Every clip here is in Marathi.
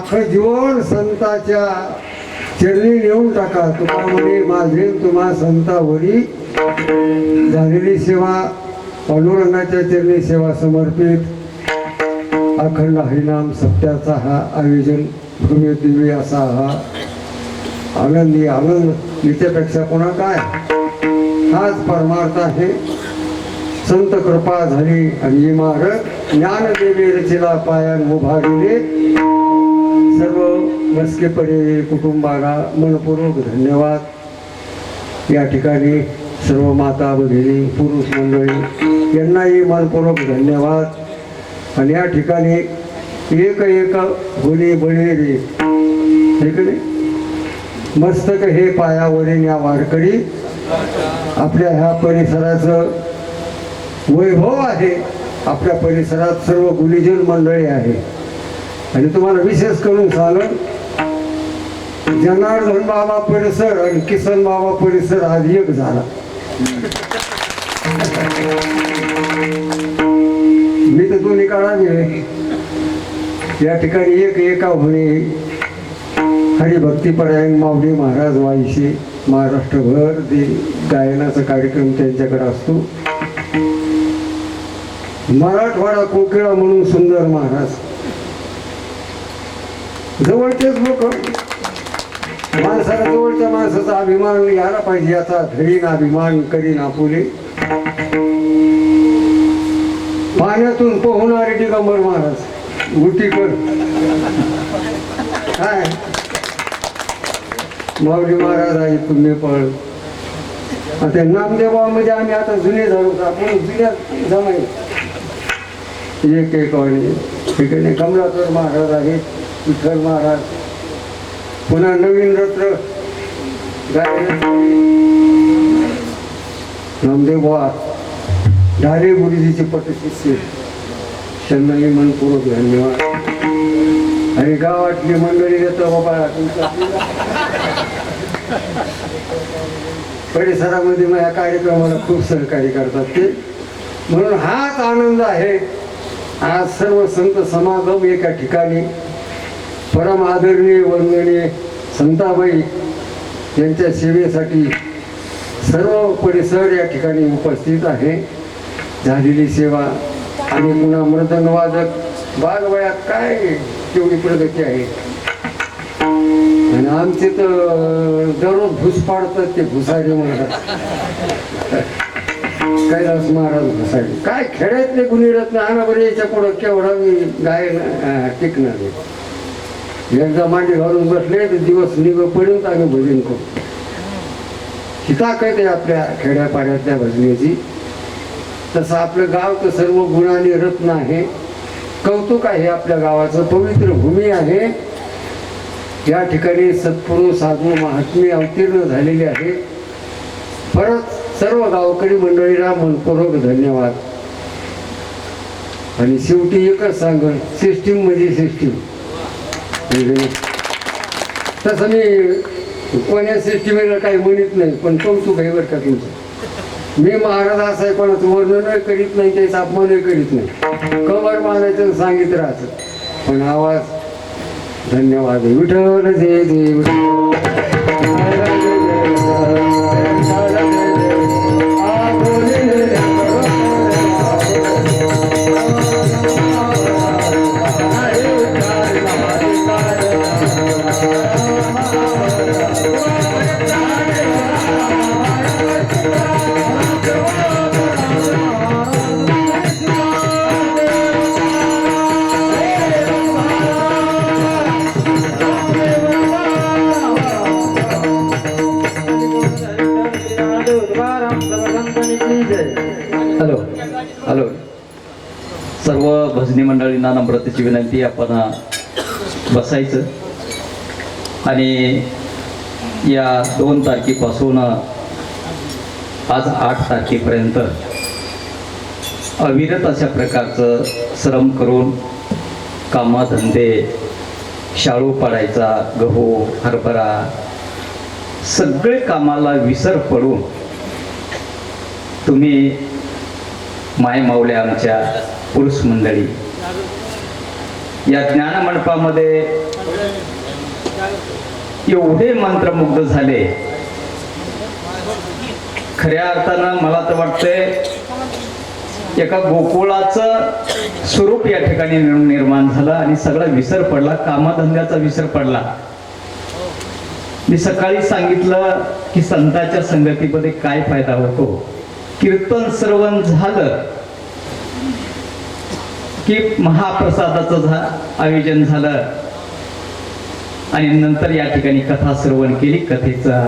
अख्खं जीवन संताच्या चरणी नेऊन टाका. तुका म्हणे माझे तुम्हा संतावरी झालेली सेवा पांडुरंगाच्या चरणी सेवा समर्पित. अखंड हरिनाम सत्याचा हा आयोजन भव्य दिव्य असा हा आनंदी आनंद. याच्यापेक्षा कोणा काय? हाच परमार्थ आहे. संत कृपा झाली. आणि इमारत ज्ञानदेवी रचिला पायान उभारले. सर्व मस्केपणे कुटुंबाला मनपूर्वक धन्यवाद. या ठिकाणी सर्व माता भगिनी पुरुष मंडळी यांनाही मनपूर्वक धन्यवाद. आणि या ठिकाणी एक एक गुणी बळेरी रे की नाही? मस्तक हे पायावरील या वारकरी आपल्या ह्या परिसराचं वैभव आहे. आपल्या परिसरात सर्व गुणीजन मंडळी आहे. आणि तुम्हाला विशेष करून सांगन जनार्दन बाबा परिसर आणि किसन बाबा परिसर आज एक झाला. मी तर दोन्ही काळाने या ठिकाणी एक एका होणे हरिभक्तीपरायण माऊली महाराज वाईशी महाराष्ट्रभर ते गायनाचा कार्यक्रम त्यांच्याकडे असतो. मराठवाडा कोकिळा म्हणून सुंदर महाराज. जवळचेच लोक. माणसाला जवळच्या माणसाचा अभिमान यायला पाहिजे याचा धरीन अभिमान करीन आपुले पाण्यातून पोहणारे दिगंबर महाराज उटीकर काय? माऊली महाराज आहे पुण्यफळ आता नामदेवामध्ये आम्ही आता जुने झालो आपण जुन्या जमाई एक एक ठीक आहे कमलाकर महाराज आहेत. विठ्ठल महाराज. पुन्हा नवीन रत्न. गायन नामदेव ढाले गुरुजीचे पटशिष्य त्यांनाही मनपूर्वक धन्यवाद. आणि गावातली मंडळी देतो बाबा. तुमचा परिसरामध्ये माझ्या कार्यक्रमाला खूप सहकार्य करतात ते. म्हणून हाच आनंद आहे. आज सर्व संत समागम एका ठिकाणी. परम आदरणीय वंदनीय संताबाई यांच्या सेवेसाठी सर्व परिसर या ठिकाणी उपस्थित आहे. झालेली सेवा आणि पुन्हा मृदनवादक बागवयात काय तेवढी प्रगती आहे? आणि आमचे तर दररोज भूस पाडतात ते भुसारे म्हणतात. कैलास महाराज भुसारे. काय खेड्यातले गुन्हे रत्न आणा बरं याच्या पुढं केवढा मी गायन टिकणार. आहे एकदा मांडी घालून बसले तर दिवस निघ पडून आम्ही भजन करू. ही ताकद आहे आपल्या खेड्यापाड्यातल्या भजनेची? तसं आपलं गाव तर सर्व गुणाने रत्न आहे. कौतुक आहे आपल्या गावाचं पवित्र भूमी आहे. या ठिकाणी सत्पुरुष साधू महात्मे अवतीर्ण झालेले आहे. परत सर्व गावकरी मंडळीला मनपूर्वक धन्यवाद. आणि शेवटी एकच सांग सिस्टीम म्हणजे सिस्टीम तसं मी कोण्या सिस्टीमेला काही म्हणत नाही पण कौतुक आहे बरं का तुमचं. मी महाराज असं आहे कोणाचं वर्णनही करीत नाही त्याचा अपमानही करीत नाही. कवर मानायचं सांगित राहतं. पण आवाज धन्यवाद. विठ्ठल देव. भजनी नम्रतेची विनंती आपण बसायचं. आणि या दोन तारखेपासून आज आठ तारखेपर्यंत अविरत अशा प्रकारचं श्रम करून कामधंदे शाळू पाडायचा गहू हरभरा सगळे कामाला विसर पडून तुम्ही माय माऊल्या आमच्या पुरुष मंडळी. या ज्ञान मंडपामध्ये एवढे मंत्रमुग्ध झाले. खऱ्या अर्थानं मला तर वाटतंय एका गोकुळाचं स्वरूप या ठिकाणी निर्माण झालं आणि सगळा विसर पडला कामधंद्याचा विसर पडला. मी सकाळी सांगितलं की संतांच्या संगतीमध्ये काय फायदा होतो? कीर्तन श्रवण झालं. की महाप्रसादाचं झा आयोजन झालं. आणि नंतर या ठिकाणी कथा श्रवण केली. कथेचा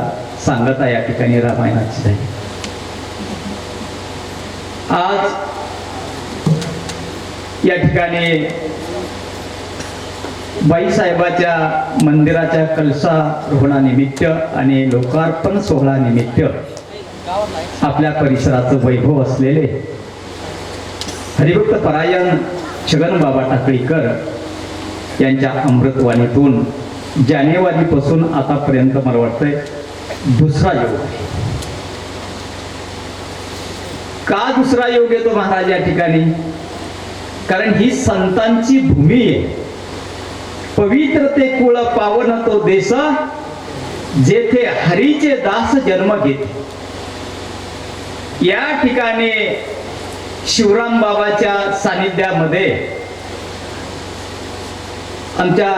सांगता या ठिकाणी रामायणाची झाली. आज या ठिकाणी बाईसाहेबाच्या मंदिराच्या कलसा रुग्णानिमित्त आणि लोकार्पण सोहळानिमित्त आपल्या परिसराचं वैभव असलेले हरिभक्त परायण छगन बाबा टाकळीकर यांच्या अमृतवाणीतून जानेवारीपासून आतापर्यंत मला वाटतंय दुसरा योग आहे. का दुसरा योग येतो महाराज या ठिकाणी? कारण ही संतांची भूमी आहे. पवित्र ते कुळ पावन तो देश जेथे हरीचे दास जन्म घेते. या ठिकाणी शिवराम बाबाच्या सानिध्यामध्ये आमच्या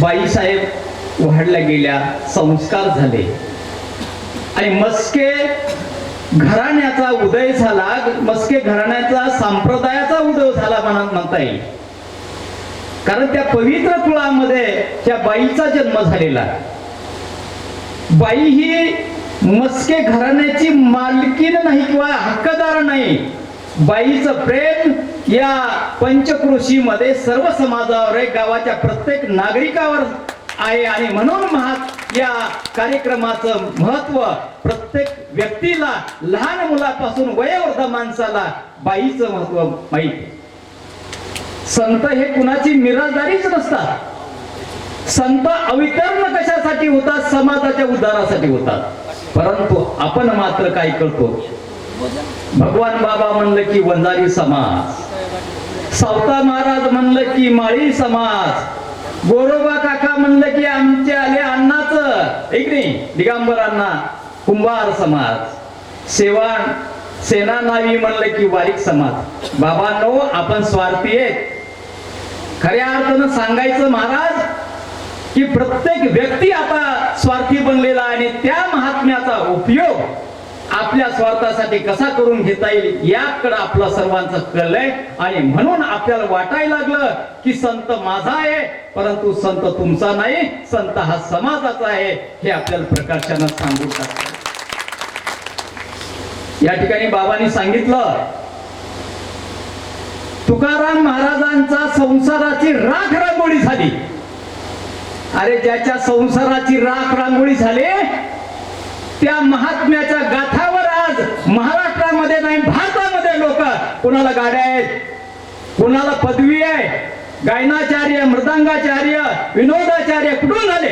बाईसाहेब वाढल्या गेल्या संस्कार झाले. आणि मस्के घराण्याचा उदय झाला मस्के घराण्याचा संप्रदायाचा उदय झाला म्हणा म्हणता येईल. कारण त्या पवित्र कुळामध्ये त्या बाईचा जन्म झालेला. बाई ही मस्के घराण्याची मालकीन नाही किंवा हक्कदार नाही. बाईचं प्रेम या पंचकृषीमध्ये सर्व समाजावर आहे गावाच्या प्रत्येक नागरिकावर आहे आणि म्हणून महा या कार्यक्रमाचं महत्त्व प्रत्येक व्यक्तीला लहान मुलापासून वयोवृद्ध माणसाला बाईचं महत्त्व माहीत संत हे कुणाची मिराजदारीच नसतात. संत अवितरण कशासाठी होतात? समाजाच्या उद्धारासाठी होतात. परंतु आपण मात्र काय करतो? भगवान बाबा म्हणलं की वंजारी समाज. सावता महाराज म्हणलं की माळी समाज. गोरोबा काका म्हणलं की आमचे आले अण्णाचं. एक नाही दिगंबर अण्णा कुंभार समाज. सेवाण सेना नावी म्हणलं की वारीक समाज. बाबांनो आपण स्वार्थी आहेत. खऱ्या अर्थानं सांगायचं महाराज की प्रत्येक व्यक्ती आता स्वार्थी बनलेला आणि त्या महात्म्याचा उपयोग आपल्या स्वार्थासाठी कसा करून घेता येईल याकडे आपला सर्वांचा कल आहे. आणि म्हणून आपल्याला वाटायला लागलं की संत माझा आहे परंतु संत तुमचा नाही संत हा समाजाचा आहे हे आपल्याला प्रकाशानं सांगू टाकतं या ठिकाणी बाबांनी सांगितलं तुकाराम महाराजांचा संसाराची राख रांगोळी झाली. अरे ज्याच्या संसाराची राख रांगोळी झाली त्या महात्म्याच्या गाथावर आज महाराष्ट्रामध्ये नाही भारतामध्ये लोक कुणाला गाड्या आहेत कुणाला पदवी आहे गायनाचार्य मृदंगाचार्य विनोदाचार्य कुठून झाले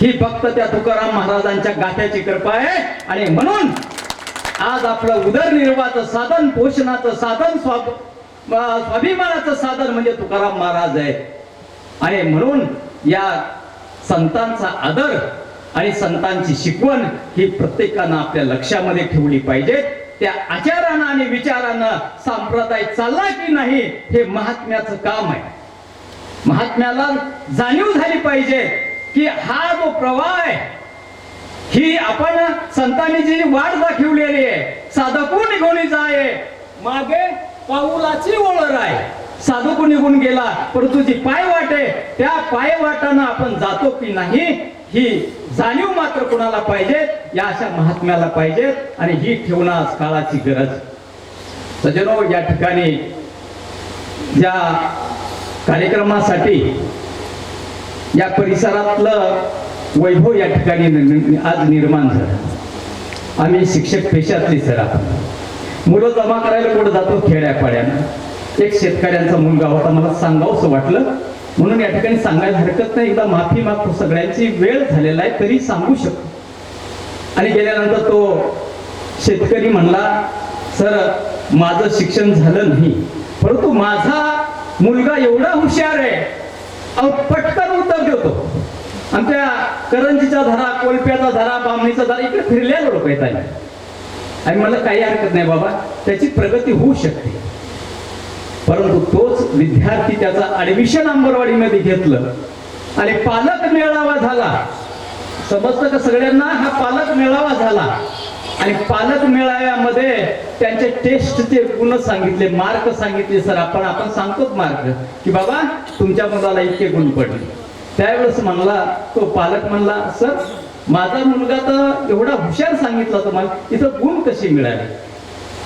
ही फक्त त्या तुकाराम महाराजांच्या गाथ्याची कृपा आहे. आणि म्हणून आज आपलं उदरनिर्वाहाचं साधन पोषणाचं साधन स्वाभ स्वाभिमानाचं साधन म्हणजे तुकाराम महाराज आहे. आणि म्हणून या संतांचा आदर आणि संतांची शिकवण ही प्रत्येकानं आपल्या लक्षामध्ये ठेवली पाहिजे. त्या आचारानं आणि विचारानं संप्रदाय चालला की नाही हे महात्म्याचं काम आहे. महात्म्याला जाणीव झाली पाहिजे की हा जो प्रवाह आहे ही आपण संतांनी जी वाट दाखवलेली आहे साधकू निघून जाय मागे पाऊलाची ओळख आहे. साधकू निघून गेला परंतु जी पाय वाट. आहे त्या पाय वाटानं आपण जातो की नाही ही जाणीव मात्र कोणाला पाहिजे या अशा महात्म्याला पाहिजे आणि ही ठेवणं आज काळाची गरज. सजनो या ठिकाणी ज्या कार्यक्रमासाठी या परिसरातलं वैभव या ठिकाणी आज निर्माण झालं. आम्ही शिक्षक पेशातली सर आपण. मुलं जमा करायला कुठं जातो? खेड्यापाड्यानं. एक शेतकऱ्यांचा मुलगा होता. मला सांगावंसं वाटलं. म्हणून या ठिकाणी सांगायला हरकत नाही. एकदा माफी मागतो. सगळ्यांची वेळ झालेला आहे तरी सांगू शकतो. आणि गेल्यानंतर तो शेतकरी म्हणला सर माझं शिक्षण झालं नाही. परंतु माझा मुलगा एवढा हुशार आहे. अहो पटकन उत्तर देतो. आमच्या करंजीचा धरा कोलप्याचा धरा बामणीचा धरा इकडे फिरल्या लोक येत आहे आणि मला काही हरकत नाही बाबा. त्याची प्रगती होऊ शकते. परंतु तोच विद्यार्थी त्याचा ऍडमिशन अंबरवाडीमध्ये घेतलं. आणि पालक मेळावा झाला. समजतं का सगळ्यांना? हा पालक मेळावा झाला. आणि पालक मेळाव्यामध्ये त्यांचे टेस्टचे गुण सांगितले मार्क सांगितले. सर आपण आपण सांगतोच मार्क की बाबा तुमच्या मुलाला इतके गुण पडले. त्यावेळेस म्हणला तो पालक म्हणला सर माझा मुलगा तर एवढा हुशार सांगितला तुम्हाला इथं गुण कसे मिळाले?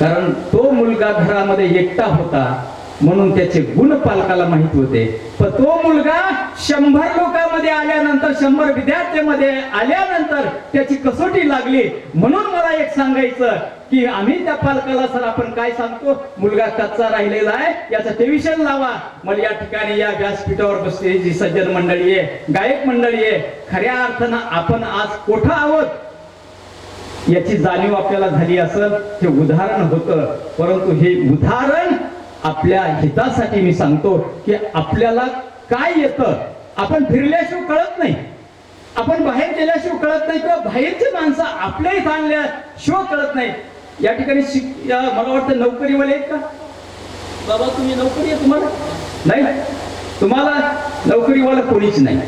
कारण तो मुलगा घरामध्ये एकटा होता. म्हणून त्याचे गुण पालकाला माहीत होते. पण तो मुलगा शंभर लोकांमध्ये आल्यानंतर शंभर विद्यार्थ्यांमध्ये आल्यानंतर त्याची कसोटी लागली. म्हणून मला एक सांगायचं की आम्ही त्या पालकाला सर आपण काय सांगतो? मुलगा कच्चा राहिलेला आहे याचं टेविशन लावा. मला या ठिकाणी या व्यासपीठावर बसलेली जी सज्जन मंडळी आहे गायक मंडळी आहे खऱ्या अर्थानं आपण आज कोठं आहोत? याची जाणीव आपल्याला झाली असं हे उदाहरण होतं. परंतु हे उदाहरण आपल्या हितासाठी मी सांगतो की आपल्याला काय येतं आपण फिरल्याशिवाय कळत नाही. आपण बाहेर गेल्याशिवाय कळत नाही किंवा बाहेरची माणसं आपल्या इथं आणल्याशिवाय कळत नाही. या ठिकाणी शिक मला वाटतं नोकरीवाले आहेत का? बाबा तुम्ही नोकरी आहे तुम्हाला? नाही. तुम्हाला नोकरीवाला कोणीच नाही.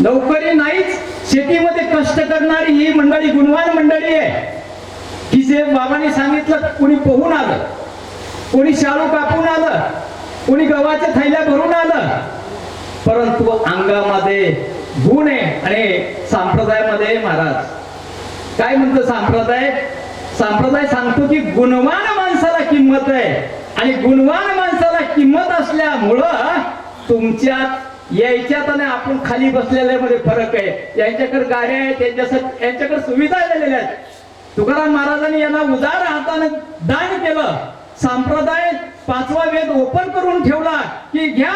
नोकरी नाहीच शेतीमध्ये कष्ट करणारी ही मंडळी गुणवान मंडळी आहे. की जे बाबांनी सांगितलं कुणी पोहून आलं. कोणी शाळू कापून आलं कोणी गव्हाच्या थैल्या भरून आलं परंतु अंगामध्ये गुण आहे आणि संप्रदायामध्ये महाराज. काय म्हणतो संप्रदाय? संप्रदाय सांगतो की गुणवान माणसाला किंमत आहे आणि गुणवान माणसाला किंमत असल्यामुळं तुमच्यात यायच्यात आणि आपण खाली बसलेल्यामध्ये फरक आहे. यांच्याकडे गाड्या आहेत यांच्यासाठी यांच्याकडे सुविधा दिलेल्या आहेत. तुकाराम महाराजांनी यांना उदार हाताने दान केलं. संप्रदाय पाचवा वेद ओपन करून ठेवला की घ्या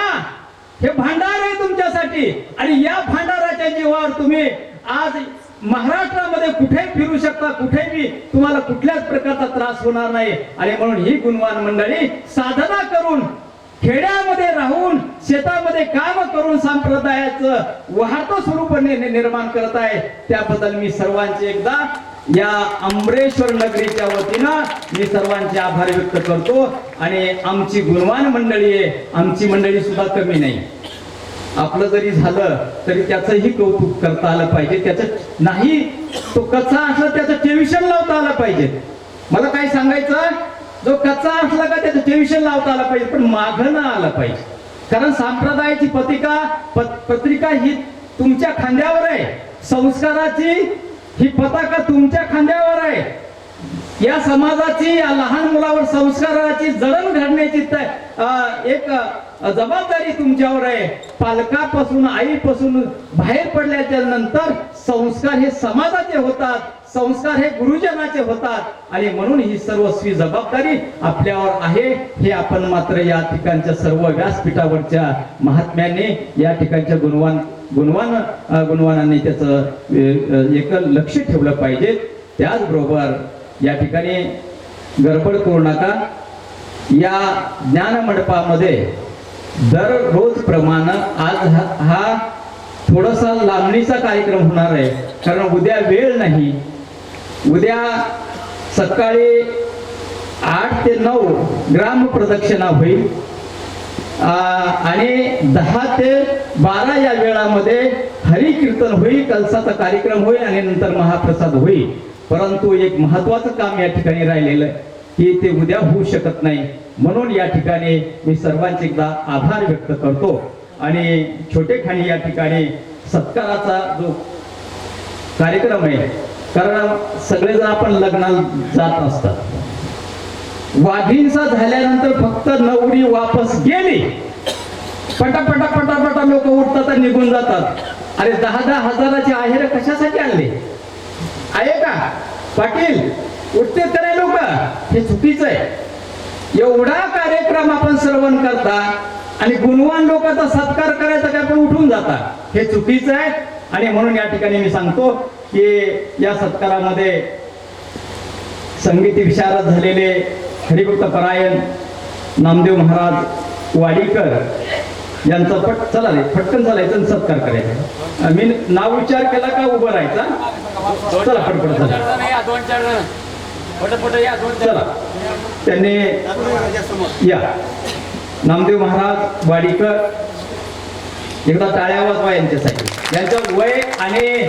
हे भांडार आहे तुमच्यासाठी. आणि या भांडाराच्या जीवावर तुम्ही आज महाराष्ट्रामध्ये कुठे फिरू शकता कुठेही तुम्हाला कुठल्याच प्रकारचा त्रास होणार नाही. आणि म्हणून ही गुणवान मंडळी साधना करून खेड्यामध्ये राहून शेतामध्ये काम करून संप्रदायाचं वाहतं स्वरूप निर्माण करत आहे. त्याबद्दल मी सर्वांचे एकदा या अमरेश्वर नगरीच्या वतीनं मी सर्वांचे आभार व्यक्त करतो. आणि आमची गुणवान मंडळी आहे आमची मंडळी सुद्धा कमी नाही. आपलं जरी झालं तरी त्याचंही कौतुक करता आलं पाहिजे. त्याचं नाही तो कच्चा असला त्याचं टेन्शन लावता आलं पाहिजे. मला काय सांगायचं? जो कच्चा असला का त्याचं टेन्शन लावता आलं पाहिजे पण मागं ना आलं पाहिजे. कारण संप्रदायाची पत्रिका पत्रिका ही तुमच्या खांद्यावर आहे. संस्काराची ही पताका तुमच्या खांद्यावर आहे. या समाजाची या लहान मुलावर संस्काराची जडण घडण्याची एक जबाबदारी तुमच्यावर आहे. पालकापासून आईपासून बाहेर पडल्याच्या नंतर संस्कार हे समाजाचे होतात संस्कार हे गुरुजनाचे होतात आणि म्हणून ही सर्वस्वी जबाबदारी आपल्यावर आहे. हे आपण मात्र या ठिकाणच्या सर्व व्यासपीठावरच्या महात्म्याने या ठिकाणच्या गुणवान गुणवान गुणवानांनी त्याचं एक लक्ष ठेवलं पाहिजे. त्याचबरोबर या ठिकाणी गडबड करू नका या ज्ञानमंडपामध्ये दररोज प्रमाण आज हा हा थोडासा लांबणीचा कार्यक्रम होणार आहे. कारण उद्या वेळ नाही. उद्या सकाळी आठ ते नऊ ग्राम प्रदक्षिणा होईल. आणि दहा ते बारा या वेळामध्ये हरिकीर्तन होईल कलसाचा कार्यक्रम होईल आणि नंतर महाप्रसाद होईल. परंतु एक महत्वाचं काम या ठिकाणी राहिलेलं की ते उद्या होऊ शकत नाही. म्हणून या ठिकाणी मी सर्वांचे एकदा आभार व्यक्त करतो. आणि छोटे खाणी या ठिकाणी सत्काराचा जो कार्यक्रम आहे कारण सगळेजण आपण लग्नाला जात असतात. वाघींचा झाल्यानंतर फक्त नवरी वापस गेली. पटापटा पटापटा लोक उठतात आणि निघून जातात. अरे दहा दहा हजाराची आहेर कशासाठी आणली? आहे का? पाटील उठते तर लोक? हे चुकीचं आहे. एवढा कार्यक्रम आपण श्रवण करता आणि गुणवान लोकांचा सत्कार करायचा काय पण उठून जाता? हे चुकीचं आहे. आणि म्हणून या ठिकाणी मी सांगतो की या सत्कारामध्ये संगीत विशारद झालेले हरिभक्त परायण नामदेव महाराज वाडीकर यांचा पट चला रे पटकन चालायचं सत्कार करायचा. मी नाव विचार केला का उभं राहायचा? चला पटपट चला. चला. त्यांनी या. नामदेव महाराज वाडीकर एकदा टाळ्या वाजवा यांच्यासाठी. यांचं वय आणि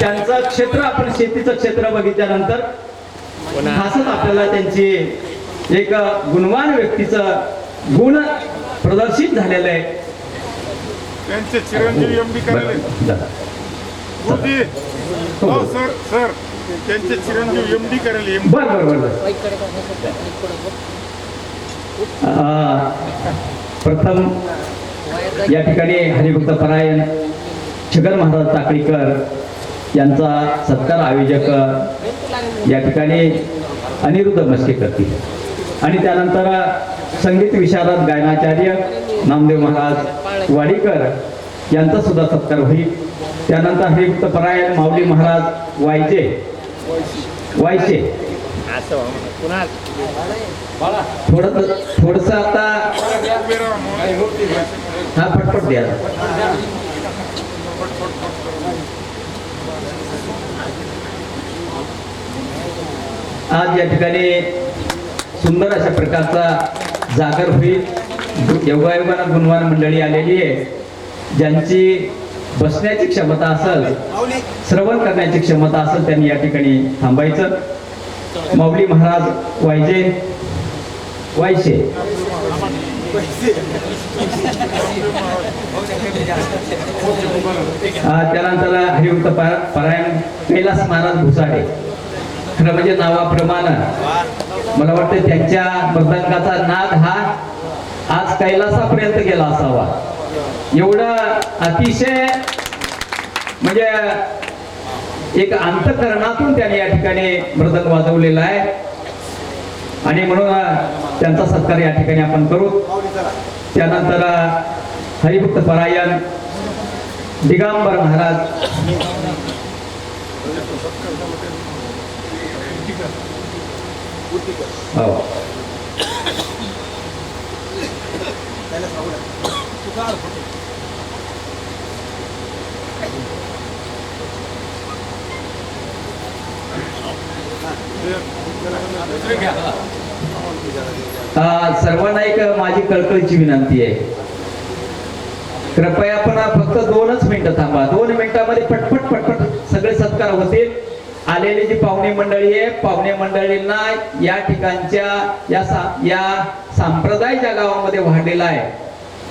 त्यांचं क्षेत्र आपण शेतीचं क्षेत्र बघितल्यानंतर खासच आपल्याला त्यांची एक गुणवान व्यक्तीचं गुण प्रदर्शित झालेलं आहे. त्यांचे चिरंजीव एम डी करायला सर सर. त्यांचे चिरंजीव एम डी करायला बर बर बर प्रथम या ठिकाणी हरिभक्त परायण छगन महाराज टाकळीकर यांचा सत्कार आयोजक या ठिकाणी अनिरुद्ध मस्के करतील आणि त्यानंतर संगीत विशारद गायनाचार्य नामदेव महाराज वाडीकर यांचा सुद्धा सत्कार होईल. त्यानंतर हरिभक्त परायण माऊली महाराज वायचे वायचे थोडस थोडस आता हा फटफट द्या. आज या ठिकाणी सुंदर अशा प्रकारचा जागर होईल. योगायोगानं गुणवान मंडळी आलेली आहे. ज्यांची बसण्याची क्षमता असेल श्रवण करण्याची क्षमता असेल त्यांनी या ठिकाणी थांबायचं. माऊली महाराज वायजे वायशे. त्यानंतर हरिभक्त पा- पारायण कैलास महाराज भुसाडे. खरं म्हणजे नावाप्रमाणे. मला वाटतं त्यांच्या मृदंगाचा नाद हा आज कैलासापर्यंत गेला असावा. एवढं अतिशय म्हणजे एक अंतकरणातून त्यांनी या ठिकाणी मृदंग वाजवलेला आहे. आणि म्हणून त्यांचा सत्कार या ठिकाणी आपण करू. त्यानंतर हरिभक्त परायण दिगांबर महाराज. हो. सर्वांना एक माझी कळकळीची विनंती आहे. कृपया आपण फक्त दोनच मिनिटं थांबा. दोन मिनिटामध्ये पटपट पटपट सगळे सत्कार होतील. आलेली जी पाहुणे मंडळी आहे पाहुणे मंडळींना या ठिकाणच्या या सा या संप्रदाय ज्या गावामध्ये वाढलेला आहे.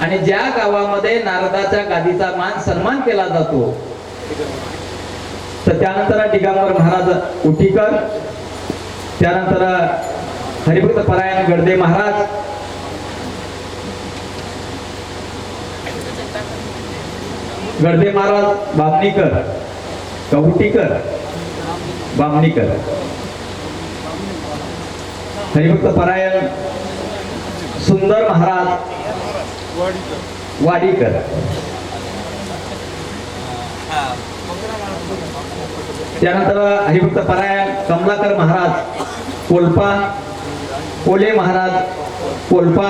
आणि ज्या गावामध्ये नारदाच्या गादीचा मान सन्मान केला जातो तर त्यानंतर दिगंबर महाराज उटीकर त्यानंतर हरिभक्त परायण गडदे महाराज गडदे महाराज बामणीकर कवटीकर बामणीकर हरिभक्त परायण. सुंदर महाराज. वाडीकर त्यानंतर हरिभक्त परायण. कमलाकर महाराज. कोल्पा. कोले महाराज. कोल्पा.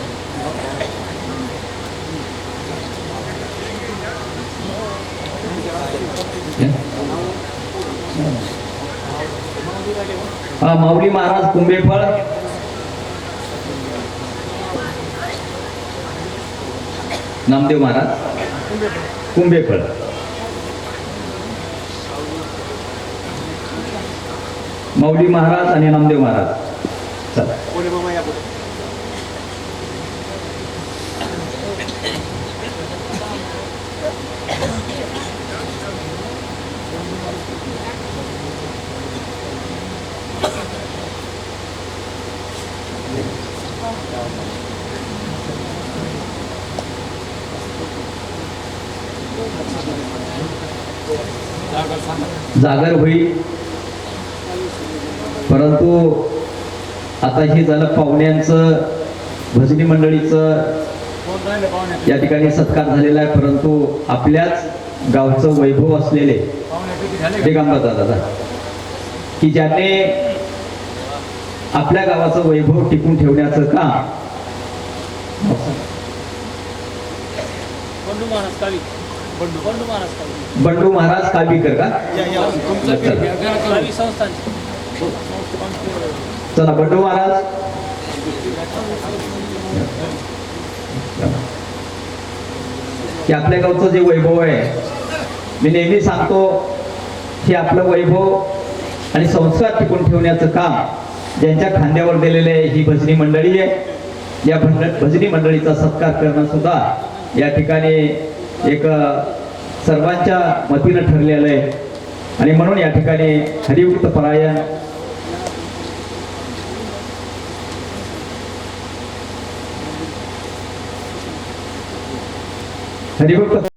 हा माऊली महाराज कुंभेफळ. नामदेव महाराज. कुंभेफळ. माऊली महाराज आणि नामदेव महाराज. चला. जागर होईल. परंतु आता हे झालं पाहुण्यांचं भजनी मंडळीचं. या ठिकाणी सत्कार झालेला आहे परंतु आपल्याच गावचं वैभव असलेले पाहुणे दादा की ज्याने आपल्या गावाचं वैभव टिकून ठेवण्याचं काम. बंडू. महाराज काबीकर का तुमचं चला. बंडू महाराज. की आपल्या गावचं जे वैभव आहे मी नेहमी सांगतो की आपलं वैभव आणि संस्कार टिकून ठेवण्याचं काम ज्यांच्या खांद्यावर दिलेलं आहे ही भजनी मंडळी आहे. या भंड भजनी मंडळीचा सत्कार करणं सुद्धा या ठिकाणी एक सर्वांच्या मतीनं ठरलेलं आहे. आणि म्हणून या ठिकाणी हरियुक्त परायण हरिभक्त